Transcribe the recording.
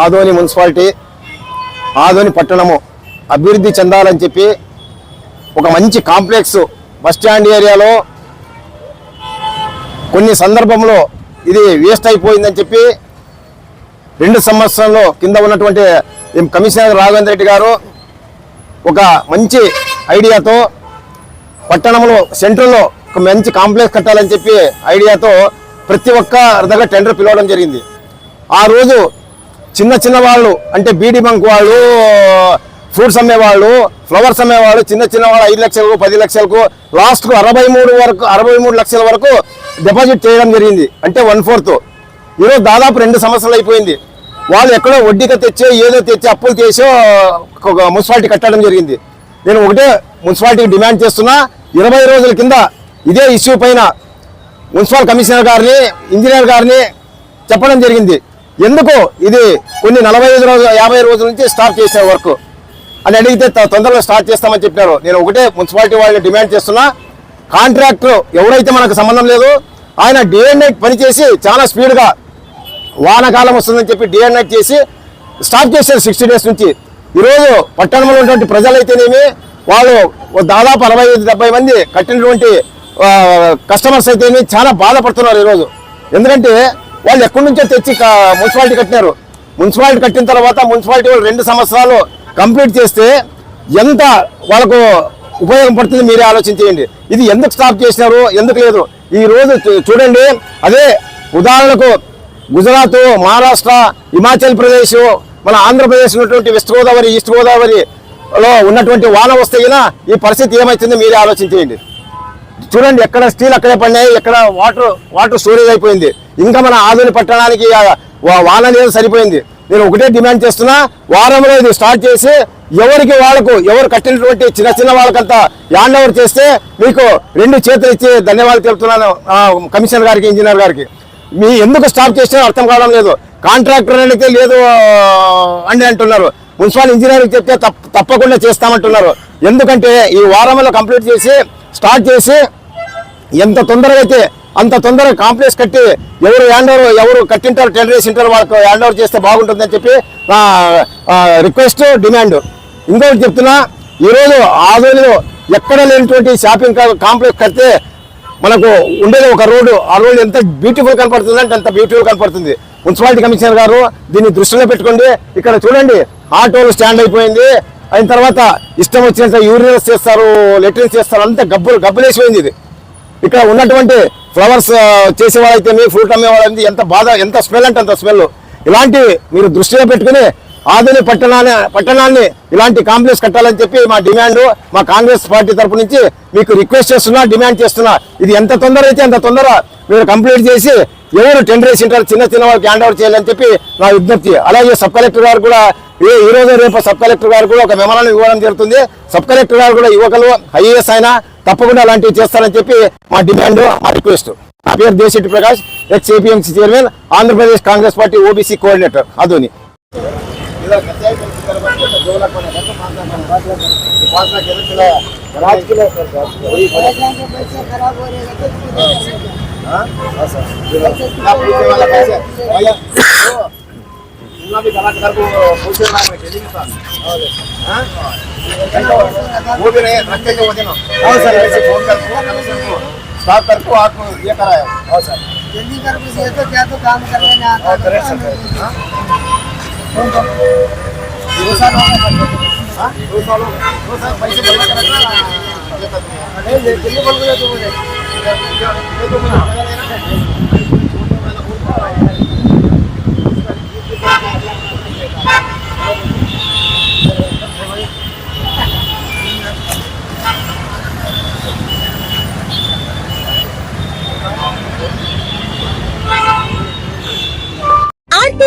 Adoni municipality Adoni పట్టణము అభివృద్ధి చెందాలని చెప్పి ఒక మంచి కాంప్లెక్స్ బస్ స్టాండ్ ఏరియాలో కొన్ని సందర్భంలో ఇది వేస్ట్ అయిపోయిందని చెప్పి రెండు సంవత్సరంలో కింద ఉన్నటువంటి కమిషనర్ రాఘవేంద్ర రెడ్డి గారు ఒక మంచి ఐడియాతో పట్టణంలో సెంట్రల్లో ఒక మంచి కాంప్లెక్స్ కట్టాలని చెప్పి ఐడియాతో ప్రతి ఒక్క దగ్గర టెండర్ పిలవడం జరిగింది. ఆ రోజు చిన్న చిన్న వాళ్ళు అంటే బీడీ బంక్ వాళ్ళు ఫ్రూట్స్ అమ్మేవాళ్ళు ఫ్లవర్స్ అమ్మేవాళ్ళు చిన్న చిన్న వాళ్ళు ఐదు లక్షలకు పది లక్షలకు లాస్ట్కు అరవై మూడు వరకు అరవై మూడు లక్షల వరకు డిపాజిట్ చేయడం జరిగింది. అంటే వన్ ఫోర్త్. ఈరోజు దాదాపు రెండు సంవత్సరాలు అయిపోయింది. వాళ్ళు ఎక్కడో వడ్డీగా తెచ్చో ఏదో తెచ్చి అప్పులు చేసో ఒక మున్సిపాలిటీ కట్టడం జరిగింది. నేను ఒకటే మున్సిపాలిటీకి డిమాండ్ చేస్తున్నా ఇరవై రోజుల కింద ఇదే ఇష్యూ పైన మున్సిపల్ కమిషనర్ గారిని ఇంజనీర్ గారిని చెప్పడం జరిగింది. ఎందుకు ఇది కొన్ని నలభై ఐదు రోజులు యాభై రోజుల నుంచి స్టార్ట్ చేసే వర్క్ అని అడిగితే త- తొందరగా స్టార్ట్ చేస్తామని చెప్పినారు. నేను ఒకటే మున్సిపాలిటీ వాళ్ళని డిమాండ్ చేస్తున్నా. కాంట్రాక్టర్ ఎవరైతే మనకు సంబంధం లేదు ఆయన డే అండ్ నైట్ పనిచేసి చాలా స్పీడ్గా వానకాలం వస్తుందని చెప్పి డే అండ్ నైట్ చేసి స్టాప్ చేశారు సిక్స్టీ డేస్ నుంచి. ఈరోజు పట్టణంలో ఉన్నటువంటి ప్రజలైతేనేమి వాళ్ళు దాదాపు అరవై ఐదు డెబ్బై మంది కట్టినటువంటి కస్టమర్స్ అయితేనేమి చాలా బాధపడుతున్నారు ఈరోజు. ఎందుకంటే వాళ్ళు ఎక్కడి నుంచో తెచ్చి మున్సిపాలిటీ కట్టినారు. మున్సిపాలిటీ కట్టిన తర్వాత మున్సిపాలిటీ వాళ్ళు రెండు సంవత్సరాలు కంప్లీట్ చేస్తే ఎంత వాళ్ళకు ఉపయోగపడుతుంది మీరే ఆలోచించేయండి ఇది ఎందుకు స్టాప్ చేసినారు? ఎందుకు లేదు? ఈ రోజు చూ- చూడండి. అదే ఉదాహరణకు గుజరాత్ మహారాష్ట్ర హిమాచల్ ప్రదేశ్ మన ఆంధ్రప్రదేశ్ ఉన్నటువంటి వెస్ట్ గోదావరి ఈస్ట్ గోదావరిలో ఉన్నటువంటి వాన వస్తే ఈ పరిస్థితి ఏమవుతుందో మీరే ఆలోచించేయండి చూడండి ఎక్కడ స్టీల్ అక్కడే పడినాయి ఎక్కడ వాటర్ వాటర్ స్టోరేజ్ అయిపోయింది. ఇంకా మన ఆధునిక పట్టణానికి వాన నీరు సరిపోయింది. నేను ఒకటే డిమాండ్ చేస్తున్నా వారంలో ఇది స్టార్ట్ చేసి ఎవరికి వాళ్ళకు ఎవరు కట్టినటువంటి చిన్న చిన్న వాళ్ళకంతా హ్యాండ్ ఓవర్ చేస్తే మీకు రెండు చేతులు ఇచ్చి ధన్యవాదాలు తెలుపుతున్నాను కమిషనర్ గారికి ఇంజనీర్ గారికి. మీ ఎందుకు స్టాప్ చేసినా అర్థం కావడం లేదు. కాంట్రాక్టర్ అయితే లేదు అని అంటున్నారు. మున్సిపల్ ఇంజనీరింగ్ చెప్తే తప్ప- తప్పకుండా చేస్తామంటున్నారు. ఎందుకంటే ఈ వారంలో కంప్లీట్ చేసి స్టార్ట్ చేసి ఎంత తొందరగా అయితే అంత తొందరగా కాంప్లెక్స్ కట్టి ఎవరు హ్యాండ్ ఓవర్ ఎవరు కట్టింటారు టెండర్ వేసింటారు వాళ్ళకి హ్యాండ్ ఓవర్ చేస్తే బాగుంటుందని చెప్పి నా రిక్వెస్ట్ డిమాండ్ ఇంకొకటి చెప్తున్నా ఈరోజు ఆదోనిలో ఎక్కడ లేనటువంటి షాపింగ్ కాంప్లెక్స్ కడితే మనకు ఉండేది ఒక రోడ్డు. ఆ రోడ్డు ఎంత బ్యూటిఫుల్ కనపడుతుంది అంటే అంత బ్యూటిఫుల్ కనపడుతుంది. మున్సిపాలిటీ కమిషనర్ గారు దీన్ని దృష్టిలో పెట్టుకోండి. ఇక్కడ చూడండి ఆటోలు స్టాండ్ అయిపోయింది. అయిన తర్వాత ఇష్టం వచ్చినంత యూరినల్స్ చేస్తారు లెట్రిన్స్ చేస్తారు అంత గబ్బులు గబ్బులేసిపోయింది ఇది. ఇక్కడ ఉన్నటువంటి ఫ్లవర్స్ చేసేవాళ్ళైతే మీ ఫ్రూట్ అమ్మేవాళ్ళైతే ఎంత బాధ ఎంత స్మెల్ అంటే అంత స్మెల్. ఇలాంటివి మీరు దృష్టిలో పెట్టుకుని ఆధునిక పట్టణాన్ని పట్టణాన్ని ఇలాంటి కాంప్లెక్స్ కట్టాలని చెప్పి మా డిమాండ్ మా కాంగ్రెస్ పార్టీ తరపు నుంచి మీకు రిక్వెస్ట్ చేస్తున్నా డిమాండ్ చేస్తున్నా. ఇది ఎంత తొందర అయితే అంత తొందర మీరు కంప్లీట్ చేసి ఎవరు టెండర్ వేసి ఉంటారు చిన్న చిన్న వాళ్ళకి హ్యాండ్ ఓవర్ చేయాలని చెప్పి నా విజ్ఞప్తి. అలాగే సబ్ కలెక్టర్ గారు కూడా ఏ ఈ రోజు రేపు సబ్ కలెక్టర్ గారు కూడా ఒక మెమరాన్ని ఇవ్వడం జరుగుతుంది. సబ్ కలెక్టర్ గారు కూడా యువకులు ఐఏఎస్ అయినా తప్పకుండా అలాంటివి చేస్తారని చెప్పి మా డిమాండ్ మా రిక్వెస్ట్. నా పేరు Desetti Prakash ex APMC chairman Andhra Pradesh Congress party OBC coordinator Adoni. भी कलाकार को पूछे ना मैं खेलेंगे सर हाँ? वो भी नहीं रखते के वज़न हाँ सर। ऐसे फ़ोन कर को कलेक्शन को स्टाफ कर को तो आपको ये कराया। हाँ सर। जल्दी कर मुझे तो क्या तो काम करने में आता है। हाँ, करेक्ट सर हाँ? दो साल हो गए। हाँ? दो साल दो साल पैसे जमा कर रखना अरे जल्दी बोल रहे तो मुझे? ये तो मैं